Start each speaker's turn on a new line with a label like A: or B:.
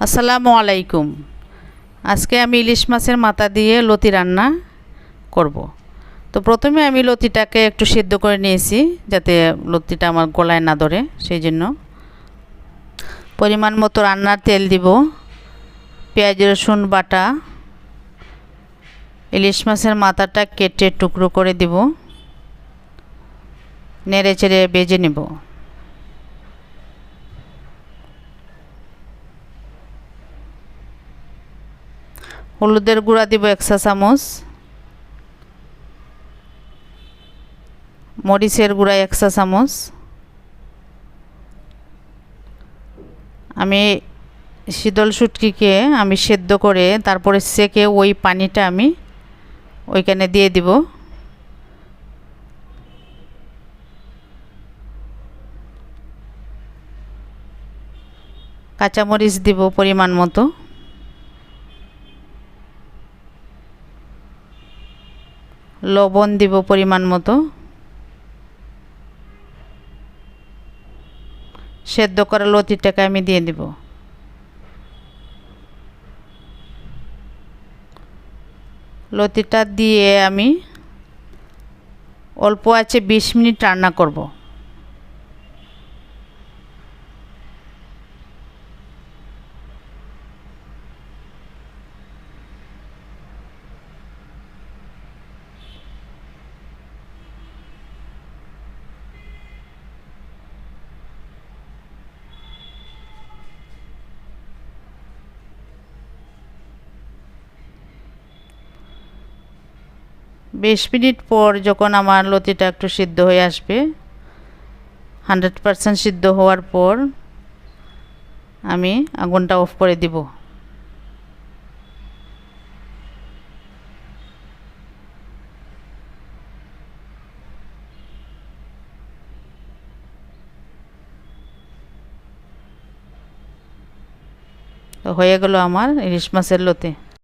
A: আসসালামু আলাইকুম। আজকে আমি ইলিশ মাছের মাথা দিয়ে লতি রান্না করব। তো প্রথমে আমি লতিটাকে একটু সিদ্ধ করে নিয়েছি যাতে লতিটা আমার গলায় না ধরে, সেই জন্য। পরিমাণ মতো রান্নার তেল দিব, পেঁয়াজ, রসুন, বাটা। ইলিশ মাছের মাথাটা কেটে টুকরো করে দিব। নেড়ে চেড়ে বেজে নেব। হলুদের গুঁড়া দিব একশো চামচ। মরিচের গুঁড়া একশো চামচ। আমি শীতল শুটকিকে আমি সেদ্ধ করে তারপরে সেকে ওই পানিটা আমি ওইখানে দিয়ে দিব। কাঁচামরিচ দিব পরিমাণ মতো। লবণ দিব পরিমাণ মতো। সেদ্ধ করা লতিটাকে আমি দিয়ে দিব। লতিটা দিয়ে আমি অল্প আছে বিশ মিনিট রান্না করব। বিশ মিনিট পর যখন আমার লতিটা একটু সিদ্ধ হয়ে আসবে, হান্ড্রেড পারসেন্ট সিদ্ধ হওয়ার পর আমি আগুনটা অফ করে দিব। তো হয়ে গেল আমার ইলিশ মাছের লতি।